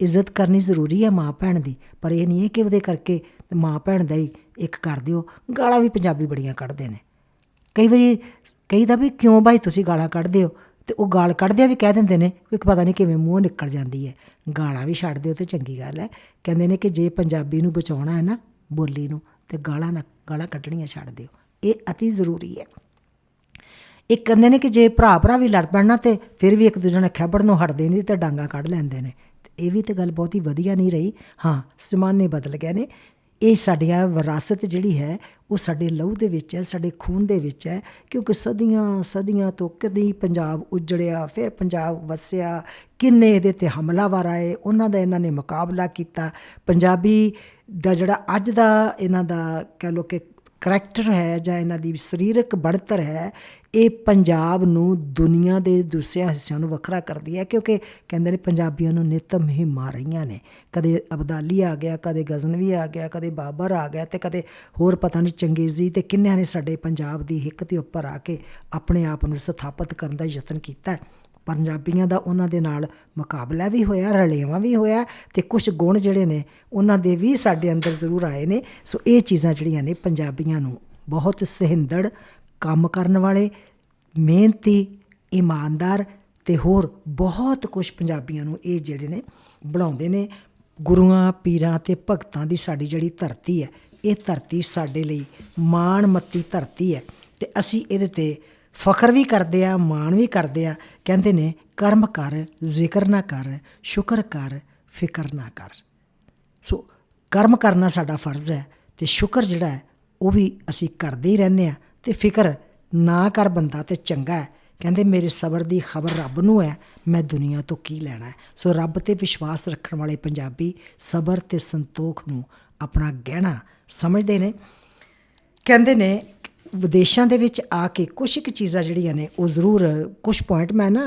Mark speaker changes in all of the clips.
Speaker 1: ਇੱਜ਼ਤ ਕਰਨੀ ਜ਼ਰੂਰੀ ਹੈ ਮਾਂ ਭੈਣ ਦੀ, ਪਰ ਇਹ ਨਹੀਂ ਹੈ ਕਿ ਉਹਦੇ ਕਰਕੇ ਮਾਂ ਭੈਣ ਦਾ ਹੀ ਇੱਕ ਕਰ ਦਿਓ। ਗਾਲਾਂ ਵੀ ਪੰਜਾਬੀ ਬੜੀਆਂ ਕੱਢਦੇ ਨੇ। ਕਈ ਵਾਰੀ ਕਹੀਦਾ ਵੀ, ਕਿਉਂ ਭਾਈ ਤੁਸੀਂ ਗਾਲਾਂ ਕੱਢਦੇ ਹੋ? ਤੇ ਉਹ ਗਾਲ ਕੱਢਦਿਆਂ ਵੀ ਕਹਿ ਦਿੰਦੇ ਨੇ ਕੋਈ ਪਤਾ ਨਹੀਂ ਕਿਵੇਂ ਮੂੰਹ ਨਿਕਲ ਜਾਂਦੀ ਹੈ। ਗਾਲਾਂ ਵੀ ਛੱਡ ਦਿਓ ਤੇ ਚੰਗੀ ਗੱਲ ਹੈ। ਕਹਿੰਦੇ ਨੇ ਕਿ ਜੇ ਪੰਜਾਬੀ ਨੂੰ ਬਚਾਉਣਾ ਹੈ ਨਾ ਬੋਲੀ ਨੂੰ, ਤੇ ਗਾਲਾਂ ਨਾ, ਗਾਲਾਂ ਕੱਢਣੀਆਂ ਛੱਡ ਦਿਓ। ਇਹ ਅਤੀ ਜ਼ਰੂਰੀ ਹੈ। ਇਹ ਕਹਿੰਦੇ ਨੇ ਕਿ ਜੇ ਭਰਾ ਭਰਾ ਵੀ ਲੜ ਪੈਣ ਨਾ, ਤੇ ਫਿਰ ਵੀ ਇੱਕ ਦੂਜੇ ਨਾਲ ਖੈਬੜਨੋਂ ਹਟਦੇ ਨਹੀਂ ਤੇ ਡਾਂਗਾ ਕੱਢ ਲੈਂਦੇ ਨੇ। ਇਹ ਵੀ ਤਾਂ ਗੱਲ ਬਹੁਤ ਹੀ ਵਧੀਆ ਨਹੀਂ ਰਹੀ। ਹਾਂ ਜ਼ਮਾਨੇ ਬਦਲ ਗਏ ਨੇ। ਇਹ ਸਾਡੀਆਂ ਵਿਰਾਸਤ ਜਿਹੜੀ ਹੈ, ਉਹ ਸਾਡੇ ਲਹੂ ਦੇ ਵਿੱਚ ਹੈ, ਸਾਡੇ ਖੂਨ ਦੇ ਵਿੱਚ ਹੈ, ਕਿਉਂਕਿ ਸਦੀਆਂ ਸਦੀਆਂ ਤੋਂ ਕਦੀ ਪੰਜਾਬ ਉਜੜਿਆ, ਫਿਰ ਪੰਜਾਬ ਵਸਿਆ, ਕਿੰਨੇ ਇਹਦੇ ਤੇ ਹਮਲਾਵਰ ਆਏ, ਉਹਨਾਂ ਦਾ ਇਹਨਾਂ ਨੇ ਮੁਕਾਬਲਾ ਕੀਤਾ। ਪੰਜਾਬੀ ਦਾ ਜਿਹੜਾ ਅੱਜ ਦਾ ਇਹਨਾਂ ਦਾ ਕਹਿ ਲੋ ਕਿ ਕਰੈਕਟਰ ਹੈ ਜਾਂ ਇਹਨਾਂ ਦੀ ਸਰੀਰਕ ਬੜਤਰ ਹੈ, ਇਹ ਪੰਜਾਬ ਨੂੰ ਦੁਨੀਆ ਦੇ ਦੂਸਰੇ ਹਿੱਸਿਆਂ ਨੂੰ ਵੱਖਰਾ ਕਰਦੀ ਹੈ, ਕਿਉਂਕਿ ਕਹਿੰਦੇ ਨੇ ਪੰਜਾਬੀਆਂ ਨੂੰ ਨਿੱਤਮ ਹੀ ਮਾਰ ਰਹੀਆਂ ਨੇ। ਕਦੇ ਅਬਦਾਲੀ ਆ ਗਿਆ, ਕਦੇ ਗਜ਼ਨਵੀ ਆ ਗਿਆ, ਕਦੇ ਬਾਬਰ ਆ ਗਿਆ ਤੇ ਕਦੇ ਹੋਰ ਪਤਾ ਨਹੀਂ ਚੰਗੇਜ਼ੀ ਤੇ ਕਿੰਨਿਆਂ ਨੇ ਸਾਡੇ ਪੰਜਾਬ ਦੀ ਹਿੱਕ ਤੇ ਉੱਪਰ ਆ ਕੇ ਆਪਣੇ ਆਪ ਨੂੰ ਸਥਾਪਿਤ ਕਰਨ ਦਾ ਯਤਨ ਕੀਤਾ ਪੰਜਾਬੀਆਂ ਦਾ ਉਹਨਾਂ ਦੇ ਨਾਲ ਮੁਕਾਬਲਾ ਵੀ ਹੋਇਆ, ਰਲੇਵਾਂ ਵੀ ਹੋਇਆ ਤੇ ਕੁਝ ਗੁਣ ਜਿਹੜੇ ਨੇ ਉਹਨਾਂ ਦੇ ਵੀ ਸਾਡੇ ਅੰਦਰ ਜ਼ਰੂਰ ਆਏ ਨੇ। ਸੋ ਇਹ ਚੀਜ਼ਾਂ ਜਿਹੜੀਆਂ ਨੇ ਪੰਜਾਬੀਆਂ ਨੂੰ ਬਹੁਤ ਸਹਿੰਦੜ ਕੰਮ ਕਰਨ ਵਾਲੇ, ਮਿਹਨਤੀ, ਇਮਾਨਦਾਰ ਤੇ ਹੋਰ ਬਹੁਤ ਕੁਝ ਪੰਜਾਬੀਆਂ ਨੂੰ ਇਹ ਜਿਹੜੇ ਨੇ ਬਣਾਉਂਦੇ ਨੇ। ਗੁਰੂਆਂ, ਪੀਰਾਂ ਤੇ ਭਗਤਾਂ ਦੀ ਸਾਡੀ ਜਿਹੜੀ ਧਰਤੀ ਹੈ, ਇਹ ਧਰਤੀ ਸਾਡੇ ਲਈ ਮਾਣ ਮੱਤੀ ਧਰਤੀ ਹੈ ਤੇ ਅਸੀਂ ਇਹਦੇ ਤੇ ਫਖਰ ਵੀ ਕਰਦੇ ਆ, ਮਾਣ ਵੀ ਕਰਦੇ ਆ, ਕਹਿੰਦੇ ਨੇ, ਕਰਮ ਕਰ, ਜ਼ਿਕਰ ਨਾ ਕਰ, ਸ਼ੁਕਰ ਕਰ, ਫਿਕਰ ਨਾ ਕਰ। ਸੋ ਕਰਮ ਕਰਨਾ ਸਾਡਾ ਫਰਜ਼ ਹੈ ਤੇ ਸ਼ੁਕਰ ਜਿਹੜਾ ਹੈ, ਉਹ ਵੀ ਅਸੀਂ ਕਰਦੇ ਹੀ ਰਹਿੰਦੇ ਆ ਤੇ ਫਿਕਰ ਨਾ ਕਰ ਬੰਦਾ ਤੇ ਚੰਗਾ ਹੈ। ਕਹਿੰਦੇ, ਮੇਰੇ ਸਬਰ ਦੀ ਖਬਰ ਰੱਬ ਨੂੰ ਹੈ, ਮੈਂ ਦੁਨੀਆ ਤੋਂ ਕੀ ਲੈਣਾ ਹੈ? ਸੋ ਰੱਬ ਤੇ ਵਿਸ਼ਵਾਸ ਰੱਖਣ ਵਾਲੇ ਪੰਜਾਬੀ ਸਬਰ ਤੇ ਸੰਤੋਖ ਨੂੰ ਆਪਣਾ ਗਹਿਣਾ ਸਮਝਦੇ ਨੇ। ਕਹਿੰਦੇ ਨੇ ਵਿਦੇਸ਼ਾਂ ਦੇ ਵਿੱਚ ਆ ਕੇ ਕੁਝ ਇੱਕ ਚੀਜ਼ਾਂ ਜਿਹੜੀਆਂ ਨੇ, ਉਹ ਜ਼ਰੂਰ ਕੁਝ ਪੁਆਇੰਟ ਮੈਂ ਨਾ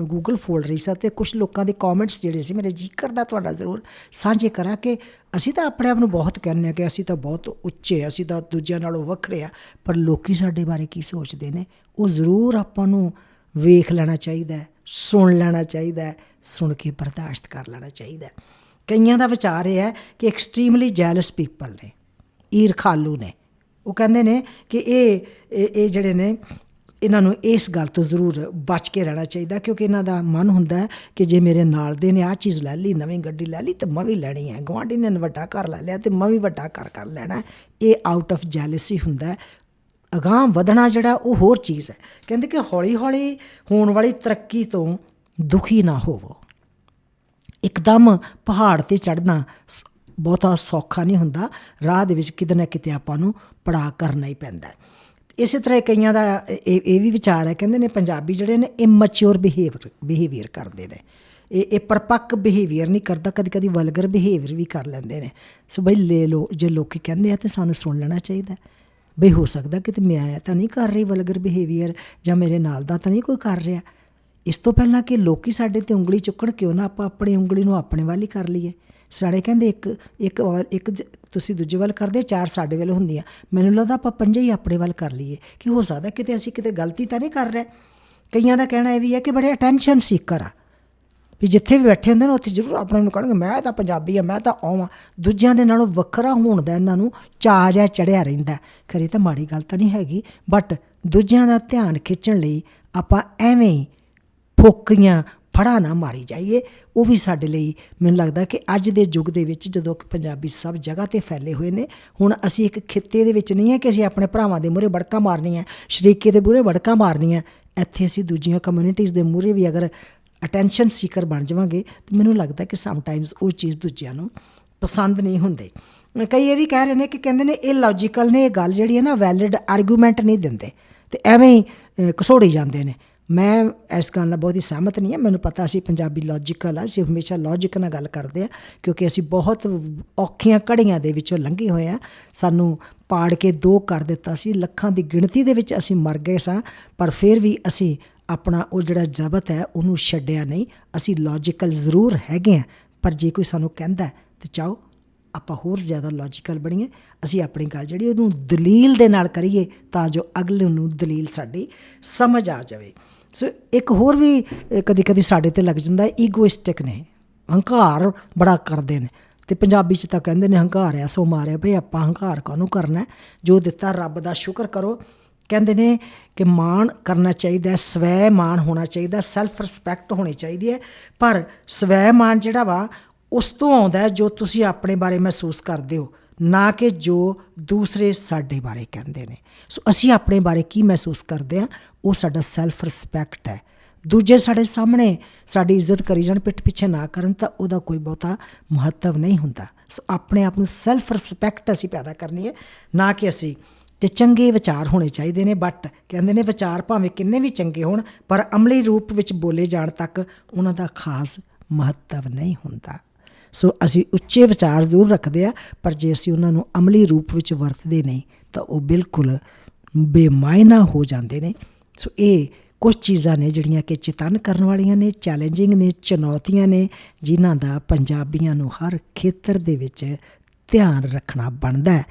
Speaker 1: ਗੂਗਲ ਫੋਲ ਰਹੀ ਸਾਂ ਤੇ ਕੁਝ ਲੋਕਾਂ ਦੇ ਕਮੈਂਟਸ ਜਿਹੜੇ ਸੀ ਮੇਰੇ ਜੀ ਕਰਦਾ ਤੁਹਾਡਾ ਜ਼ਰੂਰ ਸਾਂਝੇ ਕਰਾਂ ਕਿ ਅਸੀਂ ਤਾਂ ਆਪਣੇ ਆਪ ਨੂੰ ਬਹੁਤ ਕਹਿੰਦੇ ਆ ਕਿ ਅਸੀਂ ਤਾਂ ਬਹੁਤ ਉੱਚੇ ਅਸੀਂ ਤਾਂ ਦੂਜਿਆਂ ਨਾਲੋਂ ਵੱਖਰੇ ਆ ਪਰ ਲੋਕੀ ਸਾਡੇ ਬਾਰੇ ਕੀ ਸੋਚਦੇ ਨੇ? ਉਹ ਜ਼ਰੂਰ ਆਪਾਂ ਨੂੰ ਵੇਖ ਲੈਣਾ ਚਾਹੀਦਾ ਹੈ, ਸੁਣ ਲੈਣਾ ਚਾਹੀਦਾ ਹੈ, ਸੁਣ ਕੇ ਬਰਦਾਸ਼ਤ ਕਰ ਲੈਣਾ ਚਾਹੀਦਾ ਹੈ। ਕਈਆਂ ਦਾ ਵਿਚਾਰ ਇਹ ਹੈ ਕਿ ਐਕਸਟ੍ਰੀਮਲੀ ਜੈਲਸ ਪੀਪਲ ਨੇ, ਈਰਖਾਲੂ ਨੇ। ਉਹ ਕਹਿੰਦੇ ਨੇ ਕਿ ਇਹ ਇਹ ਇਹ ਜਿਹੜੇ ਨੇ, ਇਹਨਾਂ ਨੂੰ ਇਸ ਗੱਲ ਤੋਂ ਜ਼ਰੂਰ ਬਚ ਕੇ ਰਹਿਣਾ ਚਾਹੀਦਾ, ਕਿਉਂਕਿ ਇਹਨਾਂ ਦਾ ਮਨ ਹੁੰਦਾ ਹੈ ਕਿ ਜੇ ਮੇਰੇ ਨਾਲ ਦੇ ਨੇ ਆਹ ਚੀਜ਼ ਲੈ ਲਈ, ਨਵੀਂ ਗੱਡੀ ਲੈ ਲਈ, ਤੇ ਮੈਂ ਵੀ ਲੈਣੀ ਹੈ। ਗੁਆਂਢੀ ਨੇ ਵੱਡਾ ਘਰ ਲੈ ਲਿਆ ਤੇ ਮੈਂ ਵੀ ਵੱਡਾ ਘਰ ਕਰ ਲੈਣਾ ਇਹ ਆਊਟ ਆਫ ਜੈਲਸੀ ਹੁੰਦਾ ਹੈ। ਅਗਾਂਹ ਵਧਣਾ ਜਿਹੜਾ ਉਹ ਹੋਰ ਚੀਜ਼ ਹੈ। ਕਹਿੰਦੇ ਕਿ ਹੌਲੀ ਹੌਲੀ ਹੋਣ ਵਾਲੀ ਤਰੱਕੀ ਤੋਂ ਦੁਖੀ ਨਾ ਹੋਵੋ। ਇੱਕਦਮ ਪਹਾੜ ਤੇ ਚੜ੍ਹਨਾ ਸ- ਬਹੁਤਾ ਸੌਖਾ ਨਹੀਂ ਹੁੰਦਾ। ਰਾਹ ਦੇ ਵਿੱਚ ਕਿਤੇ ਨਾ ਕਿਤੇ ਆਪਾਂ ਨੂੰ ਪੜਾ ਕਰਨਾ ਹੀ ਪੈਂਦਾ ਹੈ। ਇਸੇ ਤਰ੍ਹਾਂ ਕਈਆਂ ਦਾ ਇਹ ਇਹ ਵੀ ਵਿਚਾਰ ਹੈ, ਕਹਿੰਦੇ ਨੇ ਪੰਜਾਬੀ ਜਿਹੜੇ ਨੇ ਇਮੈਚੁਰ ਬਿਹੇਵੀਅਰ ਬਿਹੇਵੀਅਰ ਕਰਦੇ ਨੇ। ਇਹ ਇਹ ਪਰਪੱਕ ਬਿਹੇਵੀਅਰ ਨਹੀਂ ਕਰਦਾ ਕਦੀ ਕਦੀ ਵਲਗਰ ਬਿਹੇਵੀਅਰ ਵੀ ਕਰ ਲੈਂਦੇ ਨੇ। ਸੋ ਬਈ ਲੈ ਲੋ ਜੇ ਲੋਕੀ ਕਹਿੰਦੇ ਆ ਤੇ ਸਾਨੂੰ ਸੁਣ ਲੈਣਾ ਚਾਹੀਦਾ ਬਈ ਹੋ ਸਕਦਾ ਕਿ ਤੇ ਮੈਂ ਤਾਂ ਨਹੀਂ ਕਰ ਰਹੀ ਵਲਗਰ ਬਿਹੇਵੀਅਰ ਜਾਂ ਮੇਰੇ ਨਾਲ ਦਾ ਤਾਂ ਨਹੀਂ ਕੋਈ ਕਰ ਰਿਹਾ। ਇਸ ਤੋਂ ਪਹਿਲਾਂ ਕਿ ਲੋਕੀ ਸਾਡੇ ਤੇ ਉਂਗਲੀ ਚੁੱਕਣ, ਕਿਉਂ ਨਾ ਆਪਾਂ ਆਪਣੀ ਉਂਗਲੀ ਨੂੰ ਆਪਣੇ ਵੱਲ ਹੀ ਕਰ ਲਈਏ। ਸਾਡੇ ਕਹਿੰਦੇ ਇੱਕ ਇੱਕ ਵੱਲ- ਇੱਕ ਤੁਸੀਂ ਦੂਜੇ ਵੱਲ ਕਰਦੇ, ਚਾਰ ਸਾਡੇ ਵੱਲ ਹੁੰਦੀਆਂ। ਮੈਨੂੰ ਲੱਗਦਾ ਆਪਾਂ ਪੰਜੇ ਹੀ ਆਪਣੇ ਵੱਲ ਕਰ ਲਈਏ। ਕਿ ਹੋ ਸਕਦਾ ਕਿਤੇ ਅਸੀਂ ਕਿਤੇ ਗਲਤੀ ਤਾਂ ਨਹੀਂ ਕਰ ਰਹੇ। ਕਈਆਂ ਦਾ ਕਹਿਣਾ ਇਹ ਵੀ ਹੈ ਕਿ ਬੜੇ ਅਟੈਂਸ਼ਨ ਸੀਕਰ ਆ। ਵੀ ਜਿੱਥੇ ਵੀ ਬੈਠੇ ਹੁੰਦੇ ਨੇ, ਉੱਥੇ ਜ਼ਰੂਰ ਆਪਣੇ ਨੂੰ ਕਹਿਣਗੇ, ਮੈਂ ਤਾਂ ਪੰਜਾਬੀ ਆ, ਮੈਂ ਤਾਂ ਆਵਾਂ ਦੂਜਿਆਂ ਦੇ ਨਾਲੋਂ ਵੱਖਰਾ ਹੋਣ ਦਾ ਇਹਨਾਂ ਨੂੰ ਚਾਅ ਜਿਹਾ ਚੜਿਆ ਰਹਿੰਦਾ। ਖਰੇ ਤਾਂ ਮਾੜੀ ਗੱਲ ਤਾਂ ਨਹੀਂ ਹੈਗੀ। ਬਟ ਦੂਜਿਆਂ ਦਾ ਧਿਆਨ ਖਿੱਚਣ ਲਈ ਆਪਾਂ ਐਵੇਂ ਹੀ ਫੋਕੀਆਂ ਫੜਾ ਨਾ ਮਾਰੀ ਜਾਈਏ ਉਹ ਵੀ ਸਾਡੇ ਲਈ ਮੈਨੂੰ ਲੱਗਦਾ ਕਿ ਅੱਜ ਦੇ ਯੁੱਗ ਦੇ ਵਿੱਚ ਜਦੋਂ ਕਿ ਪੰਜਾਬੀ ਸਭ ਜਗ੍ਹਾ ਤੇ ਫੈਲੇ ਹੋਏ ਨੇ ਹੁਣ ਅਸੀਂ ਇੱਕ ਖਿੱਤੇ ਦੇ ਵਿੱਚ ਨਹੀਂ ਹੈ ਕਿ ਅਸੀਂ ਆਪਣੇ ਭਰਾਵਾਂ ਦੇ ਮੂਹਰੇ ਬੜਕਾ ਹੈ ਸ਼ਰੀਕੇ ਦੇ ਮੂਹਰੇ ਬੜਕਾ ਹੈ ਇੱਥੇ ਅਸੀਂ ਦੂਜੀਆਂ ਕਮਿਊਨਿਟੀਜ਼ ਦੇ ਮੂਹਰੇ ਵੀ ਅਗਰ ਅਟੈਂਸ਼ਨ ਸੀਕਰ ਬਣ ਜਾਵਾਂਗੇ ਤਾਂ ਮੈਨੂੰ ਲੱਗਦਾ ਕਿ ਸਮ ਟਾਈਮਸ ਉਹ ਚੀਜ਼ ਦੂਜਿਆਂ ਨੂੰ ਪਸੰਦ ਨਹੀਂ ਹੁੰਦੀ। ਕਈ ਇਹ ਵੀ ਕਹਿ ਰਹੇ ਨੇ ਕਿ ਕਹਿੰਦੇ ਨੇ ਇਹ ਲੌਜੀਕਲ ਨੇ ਇਹ ਗੱਲ ਜਿਹੜੀ ਹੈ ਨਾ ਵੈਲਿਡ ਆਰਗੂਮੈਂਟ ਨਹੀਂ ਦਿੰਦੇ ਤੇ ਐਵੇਂ ਹੀ ਅ, ਜਾਂਦੇ ਨੇ। ਮੈਂ ਇਸ ਗੱਲ ਨਾਲ ਬਹੁਤ ਹੀ ਸਹਿਮਤ ਨਹੀਂ ਹਾਂ। ਮੈਨੂੰ ਪਤਾ ਸੀ ਪੰਜਾਬੀ ਲੌਜੀਕਲ ਆ, ਅਸੀਂ ਹਮੇਸ਼ਾ ਲੌਜੀਕ ਨਾਲ ਗੱਲ ਕਰਦੇ ਆ, ਕਿਉਂਕਿ ਅਸੀਂ ਬਹੁਤ ਔਖੀਆਂ ਘੜੀਆਂ ਦੇ ਵਿੱਚੋਂ ਲੰਘੇ ਹੋਏ ਆ। ਸਾਨੂੰ ਪਾੜ ਕੇ ਦੋ ਕਰ ਦਿੱਤਾ ਸੀ। ਲੱਖਾਂ ਦੀ ਗਿਣਤੀ ਦੇ ਵਿੱਚ ਅਸੀਂ ਮਰ ਗਏ ਸਾਂ, ਪਰ ਫਿਰ ਵੀ ਅਸੀਂ ਆਪਣਾ ਉਹ ਜਿਹੜਾ ਜ਼ਬਤ ਹੈ, ਉਹਨੂੰ ਛੱਡਿਆ ਨਹੀਂ। ਅਸੀਂ ਲੌਜੀਕਲ ਜ਼ਰੂਰ ਹੈਗੇ ਆ, ਪਰ ਜੇ ਕੋਈ ਸਾਨੂੰ ਕਹਿੰਦਾ ਹੈ, ਤੇ ਚਾਹੋ ਆਪਾਂ ਹੋਰ ਜ਼ਿਆਦਾ ਲੌਜੀਕਲ ਬਣੀਏ। ਅਸੀਂ ਆਪਣੀ ਗੱਲ ਜਿਹੜੀ ਉਹਨੂੰ ਦਲੀਲ ਦੇ ਨਾਲ ਕਰੀਏ, ਤਾਂ ਜੋ ਅਗਲੇ ਨੂੰ ਦਲੀਲ ਸਾਡੀ ਸਮਝ ਆ ਜਾਵੇ। ਸੋ ਇੱਕ ਹੋਰ ਵੀ ਕਦੀ ਕਦੀ ਸਾਡੇ ਤੇ ਲੱਗ ਜਾਂਦਾ ਈਗੋਇਸਟਿਕ ਨੇ ਹੰਕਾਰ ਬੜਾ ਕਰਦੇ ਨੇ। ਤੇ ਪੰਜਾਬੀ 'ਚ ਤਾਂ ਕਹਿੰਦੇ ਨੇ ਹੰਕਾਰ ਹੰਕਾਰਿਆ ਸੋ ਮਾਰਿਆ ਭਈ ਆਪਾਂ ਹੰਕਾਰ ਕਾਹਨੂੰ ਕਰਨਾ ਜੋ ਦਿੱਤਾ ਰੱਬ ਦਾ ਸ਼ੁਕਰ ਕਰੋ। ਕਹਿੰਦੇ ਨੇ ਕਿ ਮਾਣ ਕਰਨਾ ਚਾਹੀਦਾ ਹੈ, ਸਵੈ ਮਾਣ ਹੋਣਾ ਚਾਹੀਦਾ ਸੈਲਫ ਰਿਸਪੈਕਟ ਹੋਣੀ ਚਾਹੀਦੀ ਹੈ ਪਰ ਸਵੈ ਮਾਣ ਜਿਹੜਾ ਵਾ ਉਸ ਤੋਂ ਆਉਂਦਾ ਜੋ ਤੁਸੀਂ ਆਪਣੇ ਬਾਰੇ ਮਹਿਸੂਸ ਕਰਦੇ ਹੋ। ਨਾ ਕਿ ਜੋ ਦੂਸਰੇ ਸਾਡੇ ਬਾਰੇ ਕਹਿੰਦੇ ਨੇ। ਸੋ ਅਸੀਂ ਆਪਣੇ ਬਾਰੇ ਕੀ ਮਹਿਸੂਸ ਕਰਦੇ ਆ ਉਹ ਸਾਡਾ ਸੈਲਫ ਰਿਸਪੈਕਟ ਹੈ। ਦੂਜੇ ਸਾਡੇ ਸਾਹਮਣੇ ਸਾਡੀ ਇੱਜ਼ਤ ਕਰੀ ਜਾਣ, ਪਿੱਠ ਪਿੱਛੇ ਨਾ ਕਰਨ ਤਾਂ ਉਹਦਾ ਕੋਈ ਬਹੁਤਾ ਮਹੱਤਵ ਨਹੀਂ ਹੁੰਦਾ। ਸੋ ਆਪਣੇ ਆਪ ਨੂੰ ਸੈਲਫ ਰਿਸਪੈਕਟ ਅਸੀਂ ਪੈਦਾ ਕਰਨੀ ਹੈ। ਨਾ ਕਿ ਅਸੀਂ ਤੇ ਚੰਗੇ ਵਿਚਾਰ ਹੋਣੇ ਚਾਹੀਦੇ ਨੇ ਬਟ ਕਹਿੰਦੇ ਨੇ ਵਿਚਾਰ ਭਾਵੇਂ ਕਿੰਨੇ ਵੀ ਚੰਗੇ ਹੋਣ, ਪਰ ਅਮਲੀ ਰੂਪ ਵਿੱਚ ਬੋਲੇ ਜਾਣ ਤੱਕ ਉਹਨਾਂ ਦਾ ਖਾਸ ਮਹੱਤਵ ਨਹੀਂ ਹੁੰਦਾ। ਸੋ ਅਸੀਂ ਉੱਚੇ ਵਿਚਾਰ ਜ਼ਰੂਰ ਰੱਖਦੇ ਆ, ਪਰ ਜੇ ਅਸੀਂ ਉਹਨਾਂ ਨੂੰ ਅਮਲੀ ਰੂਪ ਵਿੱਚ ਵਰਤਦੇ ਨਹੀਂ, ਤਾਂ ਉਹ ਬਿਲਕੁਲ ਬੇਮਾਇਨਾ ਹੋ ਜਾਂਦੇ ਨੇ। ਸੋ ਇਹ ਕੁਝ ਚੀਜ਼ਾਂ ਨੇ ਜਿਹੜੀਆਂ ਕਿ ਚੇਤਨ ਕਰਨ ਵਾਲੀਆਂ ਨੇ, ਚੈਲੰਜਿੰਗ ਨੇ, ਚੁਣੌਤੀਆਂ ਨੇ, ਜਿਨ੍ਹਾਂ ਦਾ ਪੰਜਾਬੀਆਂ ਨੂੰ ਹਰ ਖੇਤਰ ਦੇ ਵਿੱਚ ਧਿਆਨ ਰੱਖਣਾ ਬਣਦਾ ਹੈ।